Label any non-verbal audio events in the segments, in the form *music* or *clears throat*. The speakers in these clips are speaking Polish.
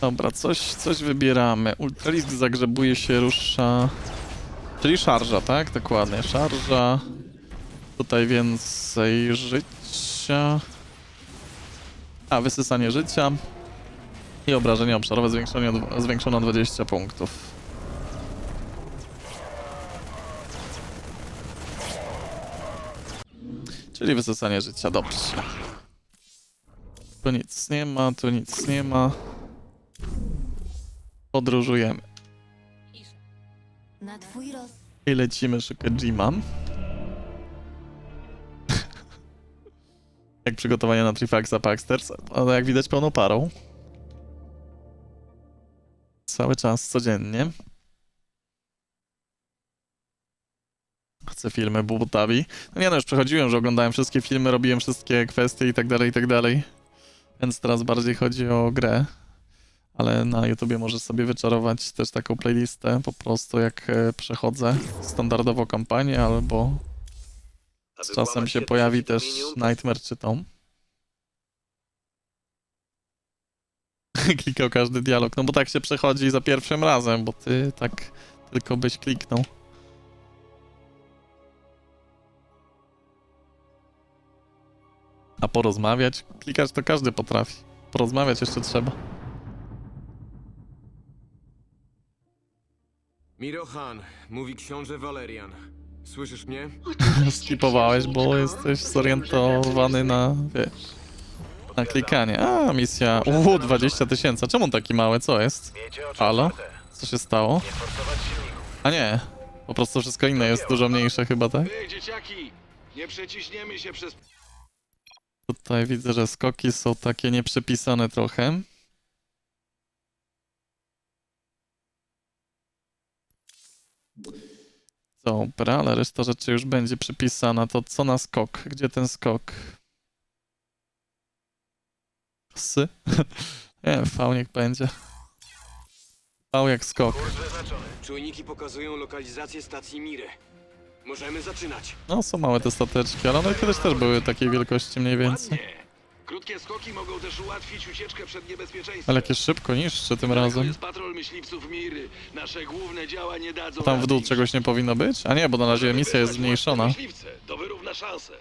Dobra, coś, coś wybieramy. Ultralisk zagrzebuje się, rusza... Czyli szarża, tak? Dokładnie, szarża. Tutaj więcej życia. A, wysysanie życia. I obrażenia obszarowe zwiększone, zwiększone o 20 punktów. Czyli wysysanie życia, dobrze. Tu nic nie ma, tu nic nie ma. Podróżujemy. Na twój roz... I lecimy szukać Jima. *laughs* jak przygotowanie na Trifaxa Paxters, ale jak widać pełną parą. Cały czas, codziennie. Chcę filmy Bubutabi. No nie no, już przechodziłem, że oglądałem wszystkie filmy, robiłem wszystkie kwestie i tak dalej, i tak dalej. Więc teraz bardziej chodzi o grę. Ale na YouTubie możesz sobie wyczarować też taką playlistę, po prostu jak e, przechodzę standardowo kampanię, albo z czasem się pojawi też Nightmare czy Tom. *laughs* Klikał każdy dialog, no bo tak się przechodzi za pierwszym razem, bo ty tak tylko byś kliknął. A porozmawiać? Klikać to każdy potrafi. Porozmawiać jeszcze trzeba. Mirohan, mówi książę Valerian. Słyszysz mnie? *laughs* Skipowałeś, bo jesteś zorientowany na, wiesz, na klikanie. A, misja, uuu, 20 tysięcy. Czemu taki mały? Co jest? Halo? Co się stało? A nie, po prostu wszystko inne jest dużo mniejsze chyba, tak? Wy, dzieciaki, nie przeciśniemy się przez... Tutaj widzę, że skoki są takie nieprzypisane trochę. Dobra, ale reszta rzeczy już będzie przypisana. To co na skok? Gdzie ten skok? Sy? *laughs* Nie V niech będzie. V jak skok. Czujniki pokazują lokalizację stacji Mire. Możemy zaczynać. No, są małe te stateczki, ale one kiedyś też były takiej wielkości mniej więcej. Ładnie. Krótkie skoki mogą też ułatwić ucieczkę przed niebezpieczeństwem. Ale jakieś szybko niszczy tym razem. jest patrol myśliwców Miry. Nasze główne działa nie dadzą tam w dół czegoś nie powinno być? A nie, bo na razie misja jest zmniejszona. Myśliwce. To wyrówna szanse.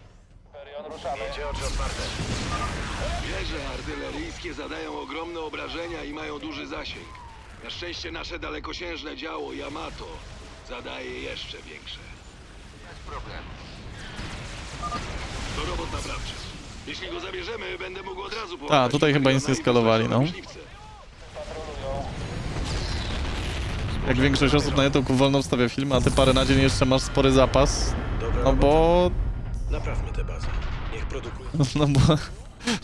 Wieże artyleryjskie zadają ogromne obrażenia i mają duży zasięg. Na szczęście nasze dalekosiężne działo Yamato zadaje jeszcze większe. To robot naprawczy. Jeśli go zabierzemy, będę mógł od razu połapać tutaj chyba nic nie skalowali, no. Jak większość osób na YouTube wolno wstawia filmy, a ty parę na dzień jeszcze masz spory zapas. No bo... Naprawmy tę bazę. Niech produkuje. *laughs* No bo...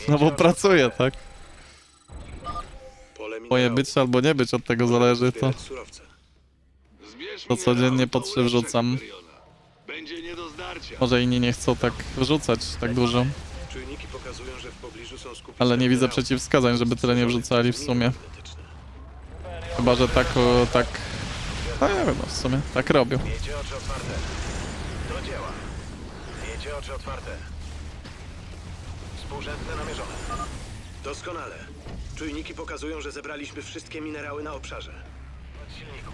No bo pracuje, tak? Minerałów. być albo nie być, od tego zależy to. To codziennie minerały, po to trzy ulepszę wrzucam. Imperiona. Będzie nie do zdarcia. Może inni nie chcą tak wrzucać tak dużo. Ale nie widzę przeciwwskazań, żeby tyle nie wrzucali w sumie. Chyba, że tak... o, tak... A nie wiem, no w sumie. Tak robią. Miejcie oczy otwarte. Do dzieła. Miejcie oczy otwarte. Współrzędne namierzone. Doskonale. Czujniki pokazują, że zebraliśmy wszystkie minerały na obszarze. Od silników.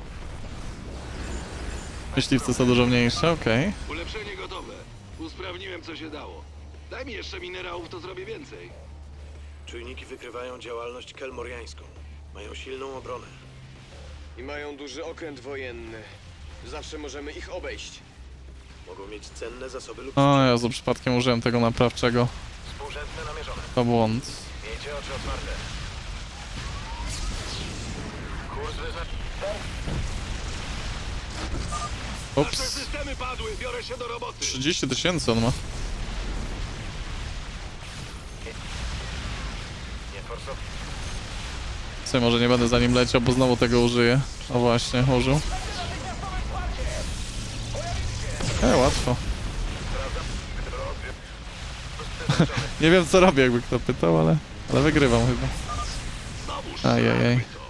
Myśliwce są dużo mniejsze, okej. Ulepszenie gotowe. Usprawniłem co się dało. Daj mi jeszcze minerałów, to zrobię więcej. Czujniki wykrywają działalność kelmoriańską. Mają silną obronę. I mają duży okręt wojenny. Zawsze możemy ich obejść. Mogą mieć cenne zasoby lub O Jezu, przypadkiem użyłem tego naprawczego. Współrzędne namierzone. To błąd. Miejcie oczy otwarte. Kurs wyznaczony. Nasze Ups. systemy padły, biorę się do roboty. 30 tysięcy on ma. Co, może nie będę za nim leciał, bo znowu tego użyję. O właśnie, użył. E, łatwo. *laughs* nie wiem co robię, jakby kto pytał, ale, ale wygrywam chyba. Ajajaj. to.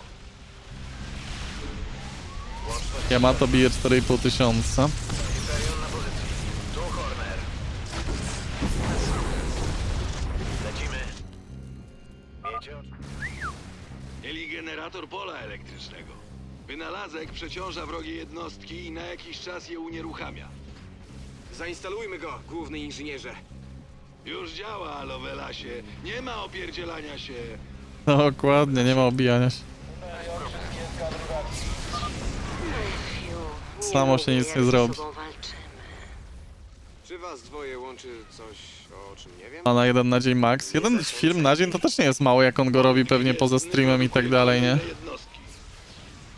Yamato bije 4,5 tysiąca. Przeciąża wrogie jednostki i na jakiś czas je unieruchamia. Zainstalujmy go, główny inżynierze. Już działa, Lovelasie. Nie ma opierdzielania się. Dokładnie, nie ma obijania się. Samo się nic nie zrobi. Czy was dwoje łączy coś, o czym nie wiem? A na jeden na dzień max. Jeden film na dzień to też nie jest mało, jak on go robi pewnie poza streamem i tak dalej, nie? Jednostki.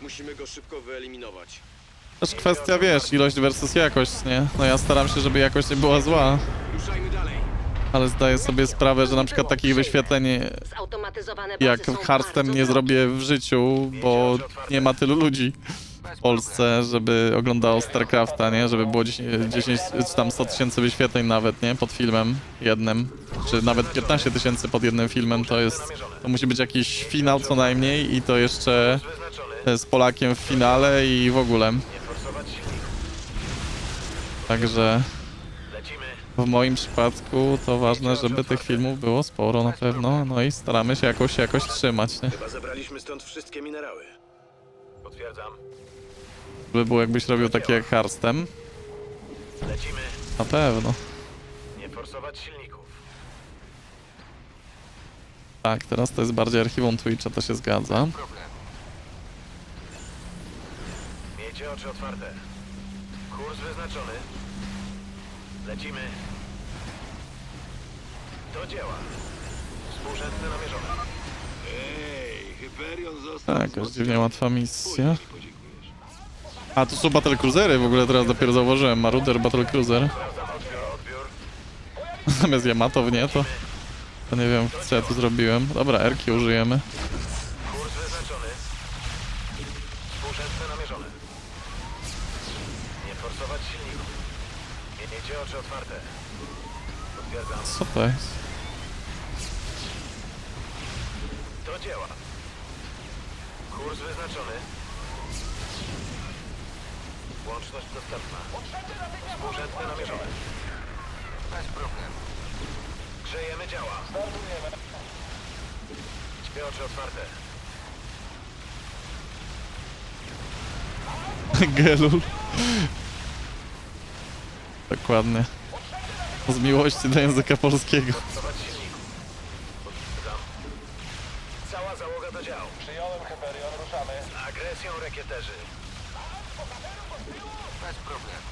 Musimy go szybko wyeliminować. Też kwestia, wiesz, ilość versus jakość, nie? No ja staram się, żeby jakość nie była zła, Ruszajmy dalej. ale zdaję sobie sprawę, że na przykład takich wyświetleń Zautomatyzowane bazy jak są Hearthstone bardzo nie zrobię w życiu, bo nie ma tylu ludzi w Polsce, żeby oglądało StarCrafta, nie? Żeby było 10, 10 czy tam 100 tysięcy wyświetleń nawet, nie? Pod filmem jednym, czy nawet 15 tysięcy pod jednym filmem, to jest, to musi być jakiś finał co najmniej i to jeszcze z Polakiem w finale i w ogóle. Także w moim przypadku to ważne, żeby tych filmów było sporo na pewno, no i staramy się jakoś jakoś trzymać, nie? Chyba zebraliśmy stąd wszystkie minerały. Potwierdzam. Żeby było jakbyś robił takie jak Harstem. Lecimy. Na pewno. Nie forsować silników. Tak, teraz to jest bardziej archiwum Twitcha, to się zgadza. Miejcie oczy otwarte. Kurs wyznaczony. Lecimy. Do dzieła. Współrzędne namierzone. Ej, Hyperion został Tak, jakaś dziwnie łatwa misja. A, to są Battle Cruisery, w ogóle teraz dopiero zauważyłem. Marauder Battle Cruiser. Sprawdzam odbiór, odbiór. Zamiast Yamato w nie, to... To nie wiem, co ja tu zrobiłem. Dobra, Erki użyjemy. Potwierdzam. Co to jest? Do dzieła. Kurs wyznaczony. Łączność dostępna. Współrzędne namierzone. Bez problemu. Grzejemy działa. Dwie oczy otwarte. *laughs* Gelul. Dokładnie. *laughs* Z miłości do języka polskiego. Potwierdzam. Cała załoga do działu. Przyjąłem Hyperion, ruszamy. Z agresją rekieterzy. Bez problemu.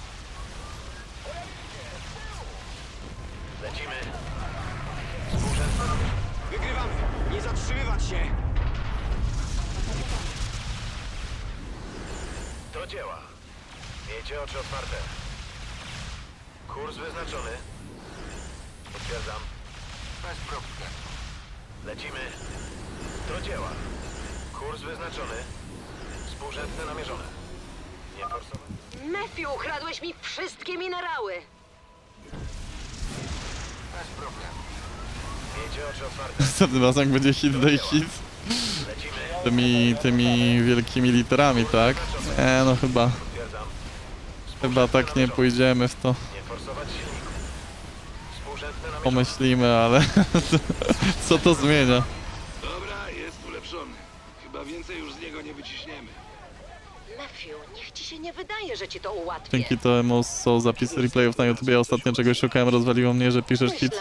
Lecimy. Namierzone. Wygrywamy! Nie zatrzymywać się! Do dzieła. Miejcie oczy otwarte. Kurs wyznaczony. Potwierdzam. Bez problemu. Lecimy. Do dzieła. Kurs wyznaczony. Współrzędne namierzone. Nie forsować. Matthew, ukradłeś mi wszystkie minerały. Bez problemu. Miejcie oczy otwarte. *laughs* Następnym razem jak będzie hit day hit. Lecimy. Tymi, tymi wielkimi literami, tak? Nie, no chyba, Potwierdzam. chyba tak nie pójdziemy w to. Nie forsować. Pomyślimy, ale *laughs* co to zmienia? Dobra, jest ulepszony. Chyba więcej już z niego nie wyciśniemy. Matthew, niech ci się nie wydaje, że ci to ułatwię. Dzięki temu są zapisy replayów na YouTube. Ja ostatnio czegoś szukałem, rozwaliło mnie, że piszesz hit.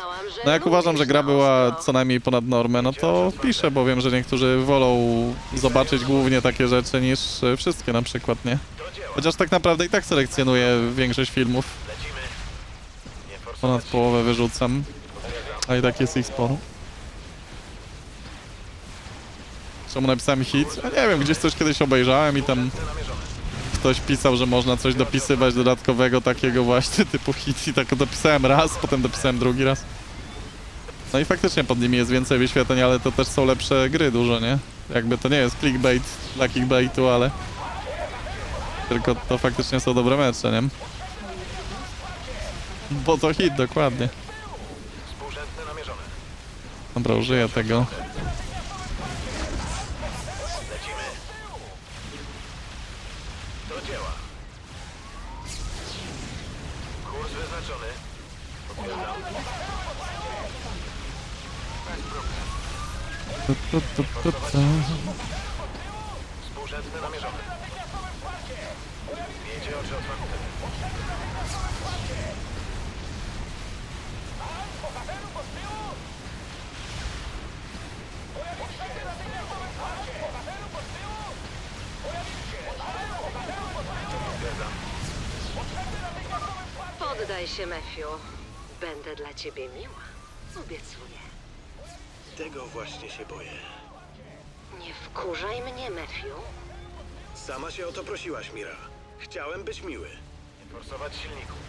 No jak uważam, że gra była co najmniej ponad normę, no to piszę, bo wiem, że niektórzy wolą zobaczyć głównie takie rzeczy niż wszystkie na przykład, nie? Chociaż tak naprawdę i tak selekcjonuję większość filmów. Ponad połowę wyrzucam, a i tak jest ich sporo. Czemu napisałem hit? Ja nie wiem, gdzieś coś kiedyś obejrzałem i tam ktoś pisał, że można coś dopisywać dodatkowego takiego właśnie *laughs* typu hit i tak dopisałem raz, potem dopisałem drugi raz. No i faktycznie pod nimi jest więcej wyświetleń, ale to też są lepsze gry dużo, nie? Jakby to nie jest clickbait dla clickbaitu, ale tylko to faktycznie są dobre mecze, nie? Bo to hit, dokładnie. Współrzędne namierzone. Dobra, użyję tego. Lecimy. Do dzieła. Kurs wyznaczony. Potwierdzam. Bez problemu. Tu, tu, tu, tu, tu. Współrzędny namierzony. Miejcie oczy otwarte. Poddaj się, Matthew. Będę dla ciebie miła. Obiecuję. Tego właśnie się boję. Nie wkurzaj mnie, Matthew. Sama się o to prosiłaś, Mira. Chciałem być miły. Nie forsować silników.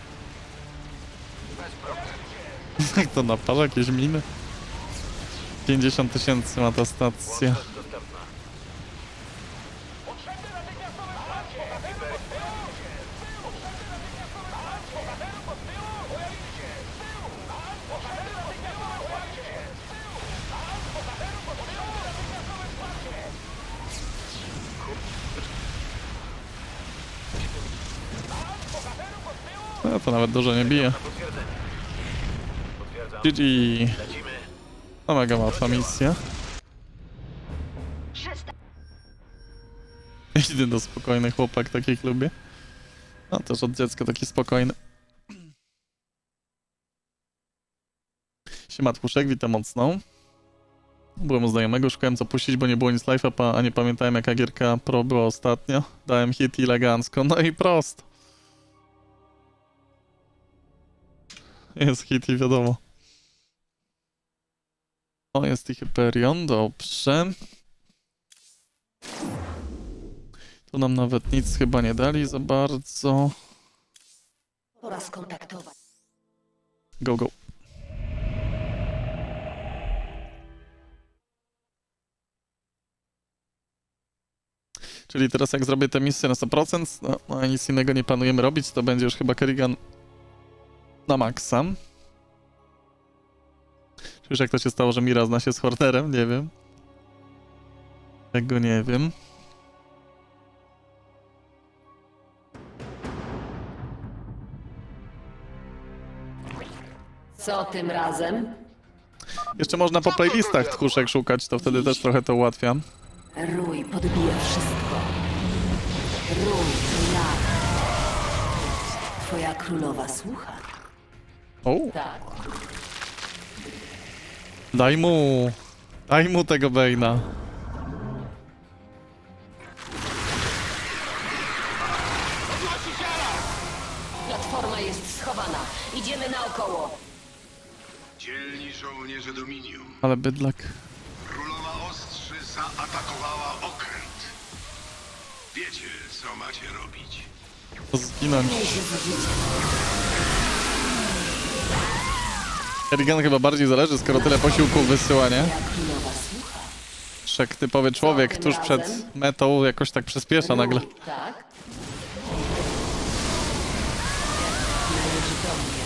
Bez problemu. Jak *laughs* to naparza jakieś miny? 50 tysięcy ma ta stacja. No to nawet dużo nie bije. GG. No mega łatwa misja. Jedyny spokojny chłopak, takich lubię. A też od dziecka taki spokojny. Siema Tłuszek, witam mocno. Byłem u znajomego, szukałem co puścić, bo nie było nic live upa, a nie pamiętałem jaka gierka pro była ostatnio. Dałem hit elegancko, no i prosto. Jest hit i wiadomo. O, jest i Hyperion, dobrze. Tu nam nawet nic chyba nie dali za bardzo. Pora skontaktować. Go, go. Czyli teraz jak zrobię tę misję na 100%, no, no nic innego nie planujemy robić, to będzie już chyba Kerrigan na maksa. Czyż jak to się stało, że Mira zna się z Hornerem? Nie wiem. Tego nie wiem. Co tym razem? Jeszcze można po playlistach tchórzek szukać, to wtedy też trochę to ułatwia. Rój podbije wszystko. Rój ja. Twoja królowa słucha. O, Tak. Daj mu! Daj mu tego Bane'a. Platforma jest schowana. Idziemy naokoło. Dzielni żołnierze Dominium. Ale bydlak. Królowa Ostrzy zaatakowała okręt. Wiecie, co macie robić. To zginąć. Kerrigan chyba bardziej zależy, skoro tyle posiłków wysyła, nie? Szek typowy człowiek tuż przed metą jakoś tak przyspiesza nagle. Rój, tak? Należy do mnie.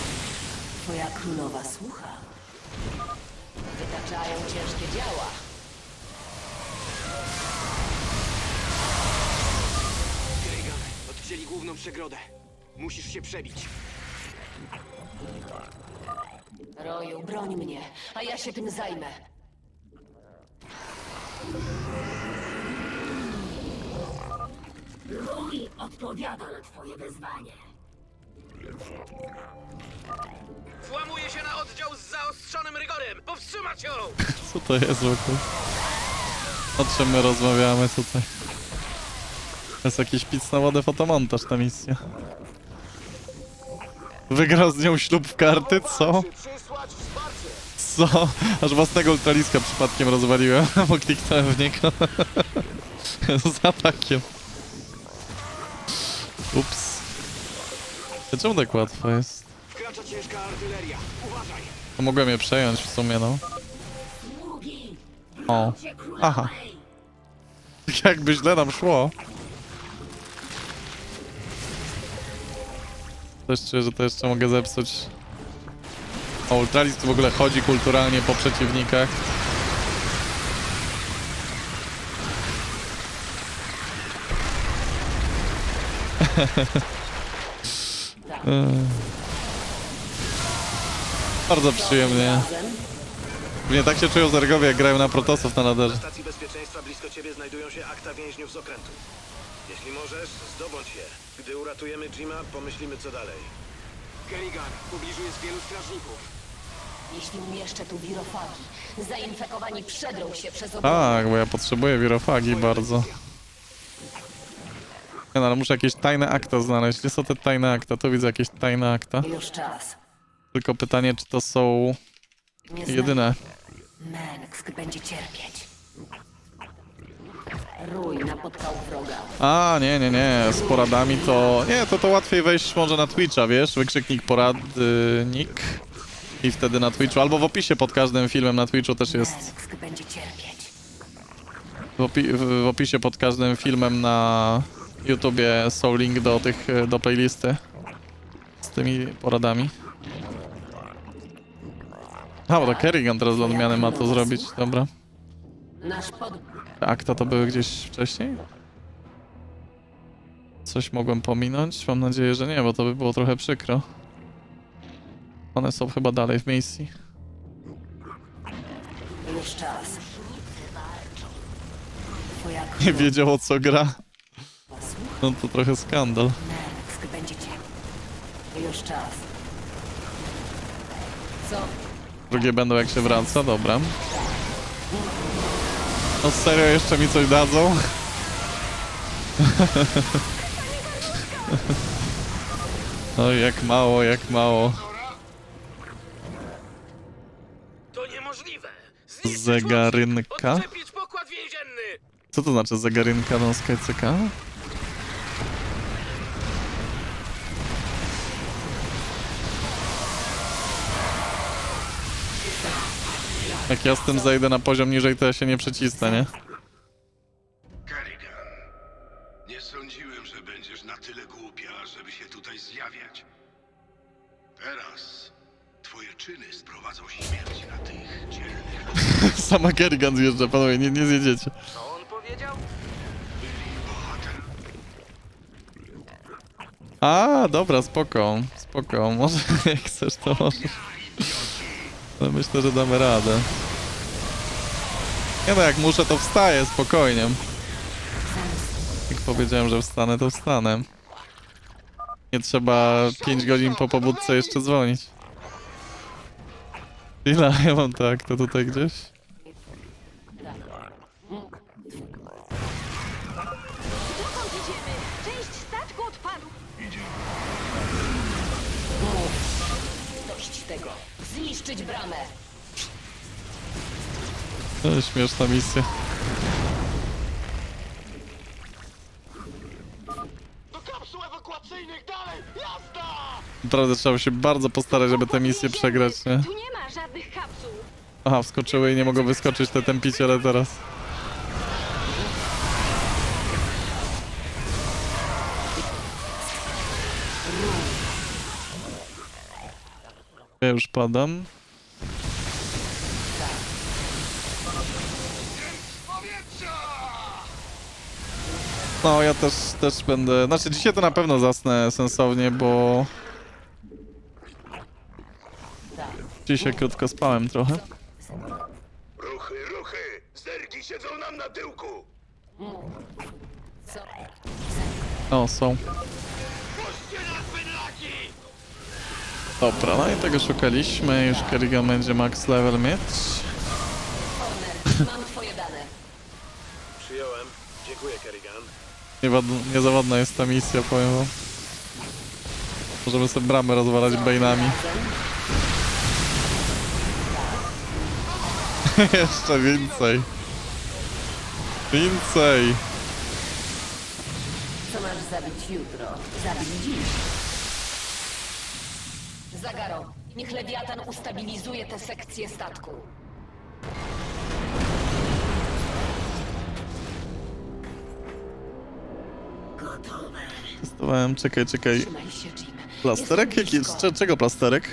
Twoja królowa słucha. Wytaczają ciężkie działa. Kerrigan, odcięli główną przegrodę. Musisz się przebić. Roju, broń mnie, a ja się tym zajmę. Rój odpowiada na twoje wezwanie. Włamuje się na oddział z zaostrzonym rygorem! Powstrzymać ją! Co to jest w ogóle? O czym my rozmawiamy tutaj? To jest jakiś pic na wodę fotomontaż ta misja. Wygrał z nią ślub w karty? Co? Co? Aż własnego ultraliska przypadkiem rozwaliłem, *laughs* bo kliknąłem w niego. *laughs* Z atakiem. Ups. Czemu tak łatwo jest? Wkracza ciężka artyleria. Uważaj! To mogłem je przejąć w sumie, no. O. Aha. *laughs* Jakby źle nam szło. Też czuję, że to jeszcze mogę zepsuć. O, Ultralist w ogóle chodzi kulturalnie po przeciwnikach. *laughs* Bardzo przyjemnie. Pewnie tak się czują zergowie, jak grają na protosów na Na naderze. stacji bezpieczeństwa blisko ciebie znajdują się akta więźniów z okrętu. Jeśli możesz, zdobądź je. Gdy uratujemy Jima, pomyślimy co dalej. Kerrigan, w pobliżu jest wielu strażników. Jeśli umieszczę tu wirofagi, zainfekowani przedrą się przez obronę. Tak, bo ja potrzebuję wirofagi bardzo. Nie, no, ale muszę jakieś tajne akta znaleźć. Gdzie są te tajne akta? Tu widzę jakieś tajne akta. Już czas. Tylko pytanie, czy to są Nie jedyne. Mengsk będzie cierpieć. Rój napotkał wroga. A, nie, nie, nie. Z poradami to... Nie, to to łatwiej wejść może na Twitcha, wiesz? Wykrzyknik poradnik. I wtedy na Twitchu. Albo w opisie pod każdym filmem na Twitchu też jest. W, opi w opisie pod każdym filmem na YouTubie są link do tych, do playlisty z tymi poradami. A, bo to Kerrigan teraz dla odmiany ma to zrobić, dobra. Te akta to były gdzieś wcześniej? Coś mogłem pominąć? Mam nadzieję, że nie, bo to by było trochę przykro. One są chyba dalej w misji. Już czas. Twoja Nie wiedział o co gra. No to trochę skandal. Mengsk będzie cierpieć. Już czas. Co? Drugie będą jak się wraca, dobra. No serio, jeszcze mi coś dadzą? *laughs* Oj, jak mało, jak mało. Zegarynka? Odczepić pokład więzienny! Co to znaczy zegarynka na SkyCK? Jak ja z tym zejdę na poziom niżej, to ja się nie przycisnę, nie? Kerrigan, nie sądziłem, że będziesz na tyle głupia, żeby się tutaj zjawiać. Teraz twoje czyny sprowadzą śmierć *laughs* Sama Kerrigan zjeżdża, panowie, nie, nie zjedziecie. Co on powiedział? A, dobra, spoko, spoko, może *laughs* jak chcesz to możesz. Ale myślę, że damy radę. Nie no, jak muszę to wstaję, spokojnie. Jak powiedziałem, że wstanę, to wstanę. Nie trzeba 5 godzin po pobudce jeszcze dzwonić. Ile *laughs* ja mam tak, to tutaj gdzieś? Dokąd idziemy? Część statku odpadł. Dość tego. Zniszczyć bramę. To śmieszna misja. Do kapsuł ewakuacyjnych dalej! Jazda! Naprawdę trzeba się bardzo postarać, żeby tę misję przegrać, nie? Tu nie ma żadnych. Aha, wskoczyły i nie mogą wyskoczyć te tępiciele teraz. Ja już padam. No, ja też, też będę... Znaczy, dzisiaj to na pewno zasnę sensownie, bo... Dzisiaj krótko spałem trochę. Ruchy, ruchy! Zergi siedzą nam na tyłku! Co? O, są. Dobra, no i tego szukaliśmy. Już Kerrigan będzie max level mieć. Horner, mam twoje dane. Przyjąłem. Dziękuję, Kerrigan. Niewad- Niezawodna jest ta misja, powiem wam. Możemy sobie bramę rozwalać bane'ami. *laughs* Jeszcze więcej. Więcej. Co masz zabić jutro? Zabij dziś. Zagaro, niech Lewiatan ustabilizuje tę sekcję statku. Gotowe. Testowałem, czekaj, czekaj. Trzymaj się, Jim. Plasterek? Jestem Jaki? blisko. Z cze- czego plasterek?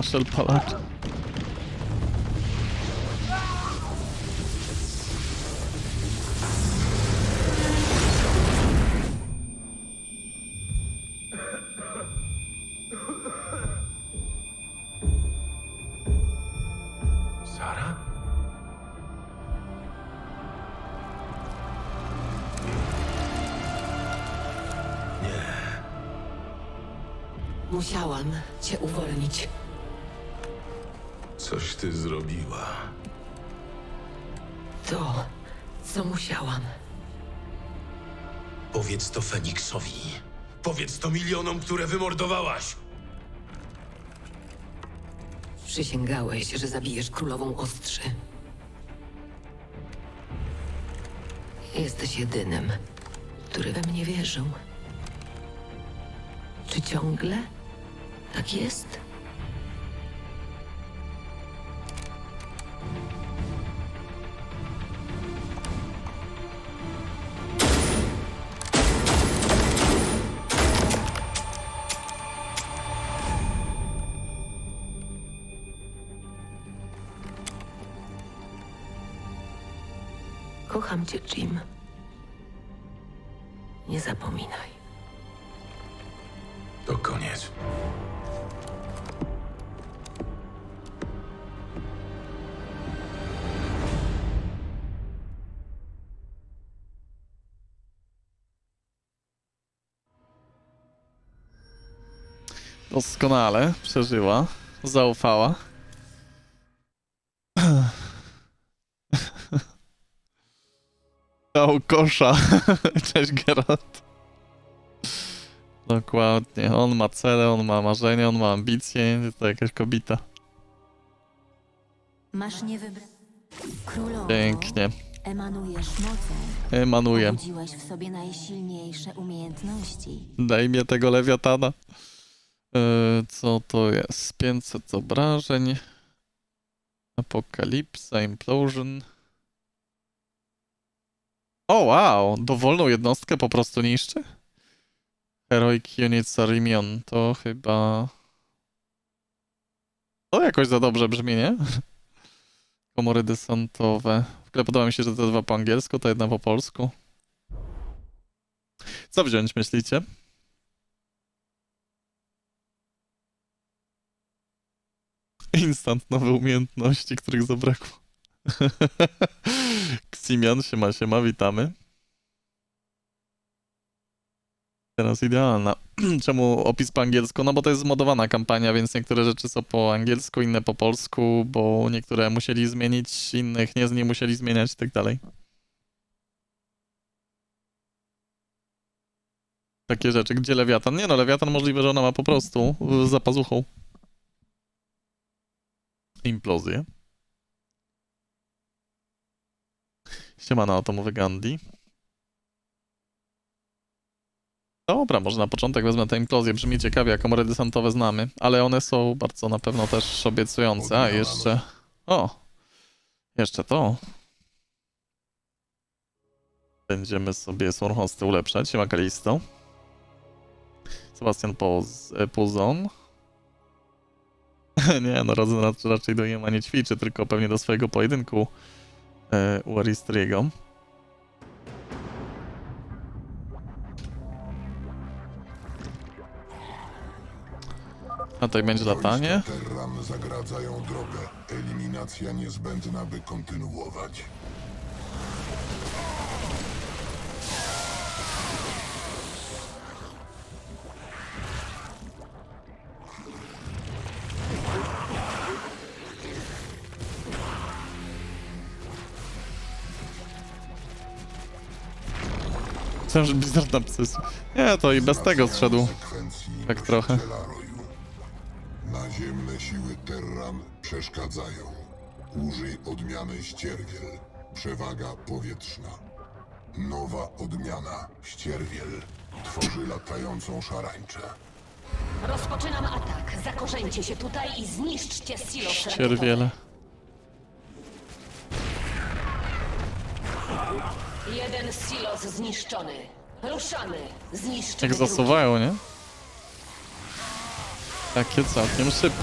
Crystal Palace. Powiedz to milionom, które wymordowałaś. Przysięgałeś, że zabijesz królową ostrzy. Jesteś jedynym, który we mnie wierzył. Czy ciągle tak jest? Doskonale przeżyła, zaufała. *laughs* Dał kosza. *laughs* Cześć Geralt. Dokładnie. On ma cele, on ma marzenia, on ma ambicje. To jakaś kobieta. Masz nie wybrać. Królowo, Pięknie. emanujesz mocą. Emanuję. W sobie najsilniejsze umiejętności. Daj mnie tego lewiatana. Yy, co to jest? 500 obrażeń. Apokalipsa, Implosion. O wow! Dowolną jednostkę po prostu niszczy? Heroic Unit Sarimion. To chyba... To jakoś za dobrze brzmi, nie? *laughs* Komory desantowe. W ogóle podoba mi się, że te dwa po angielsku, to jedna po polsku. Co wziąć, myślicie? Instant nowe umiejętności, których zabrakło. *laughs* Ksimian, siema, siema, witamy. Teraz idealna. *clears throat* Czemu opis po angielsku? No bo to jest zmodowana kampania, więc niektóre rzeczy są po angielsku, inne po polsku, bo niektóre musieli zmienić, innych nie, nie musieli zmieniać i tak dalej. Takie rzeczy. Gdzie lewiatan? Nie no, lewiatan możliwe, że ona ma po prostu za pazuchą. Implozję. Siemano, atomowy Gandhi. Dobra, może na początek wezmę tę implozję. Brzmi ciekawie, jak komory desantowe znamy, ale one są bardzo na pewno też obiecujące. A, jeszcze... O! Jeszcze to. Będziemy sobie Swarhosty ulepszać. Siema Kalisto. Sebastian Poz, Puzon. *laughs* nie, no Rodzen rac- raczej do Jema nie ćwiczy, tylko pewnie do swojego pojedynku e, u Aristriego. A tutaj będzie latanie. Terran zagradzają drogę. Eliminacja niezbędna, by kontynuować. Myślałem, że Blizzard napisał. Nie, to i bez tego zszedł. Tak trochę. Naziemne siły Terran przeszkadzają. Użyj odmiany ścierwiel. Przewaga powietrzna. Nowa odmiana ścierwiel. Tworzy latającą szarańczę. Rozpoczynam atak. Zakorzeńcie się tutaj i zniszczcie silo Ścierwiele. Jeden silos zniszczony. Ruszamy. Zniszczymy Jak zasuwają, nie? Takie całkiem szybkie.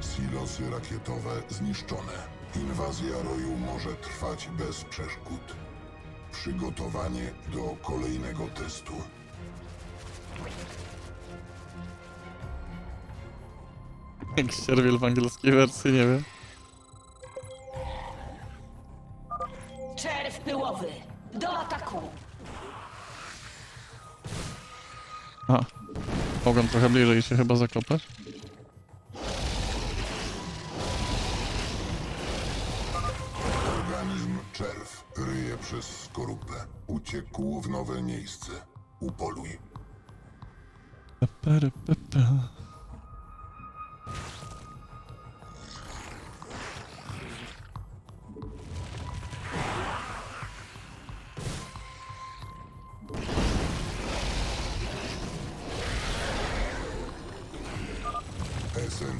Silosy rakietowe zniszczone. Inwazja roju może trwać bez przeszkód. Przygotowanie do kolejnego testu. Jak w angielskiej wersji, nie wiem. Czerw pyłowy! Do ataku! A. Mogłem trochę bliżej się chyba zakopać.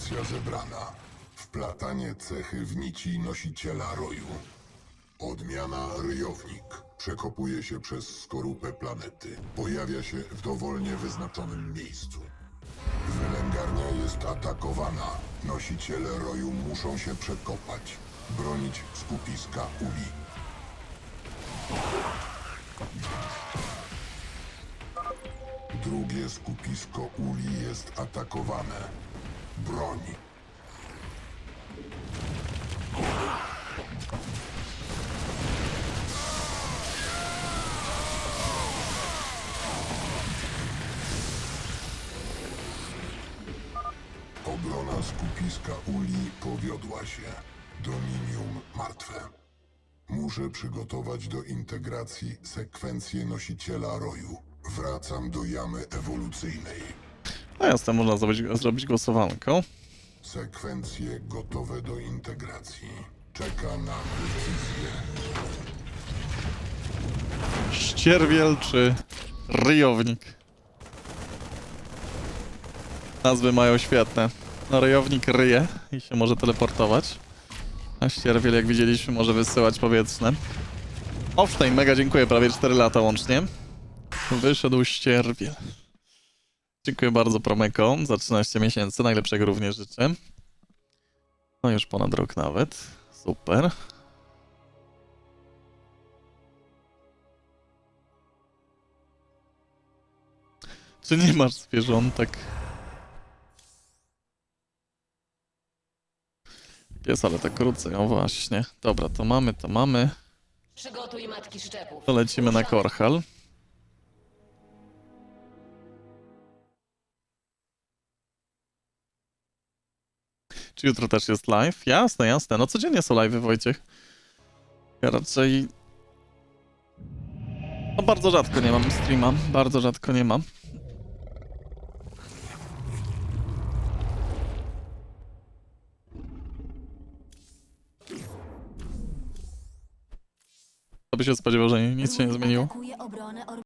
Esencja zebrana. Wplatanie cechy w nici nosiciela roju. Odmiana ryjownik. Przekopuje się przez skorupę planety. Pojawia się w dowolnie wyznaczonym miejscu. Wylęgarnia jest atakowana. Nosiciele roju muszą się przekopać. Bronić skupiska uli. Drugie skupisko uli jest atakowane. Broń. Obrona skupiska uli powiodła się. Dominium martwe. Muszę przygotować do integracji sekwencję nosiciela roju. Wracam do jamy ewolucyjnej. A jasne, można zrobić, zrobić głosowanką. Sekwencje gotowe do integracji. Czeka na decyzję. Ścierwiel czy ryjownik? Nazwy mają świetne. No, ryjownik ryje i się może teleportować. A ścierwiel, jak widzieliśmy, może wysyłać powietrzne. Owsztem, mega dziękuję, prawie 4 lata łącznie. Wyszedł ścierwiel. Dziękuję bardzo Promeko za 13 miesięcy, najlepszego również życzę. No już ponad rok nawet. Super. Czy nie masz zwierzątek? Pies, ale tak krócej, o właśnie. Dobra, to mamy, to mamy. Przygotuj matki szczepów. To lecimy na Korhal. Czy jutro też jest live? Jasne, jasne. No codziennie są live, Wojciech. Ja raczej... No bardzo rzadko nie mam streama. Bardzo rzadko nie mam. To by się spodziewał, że nic się nie zmieniło.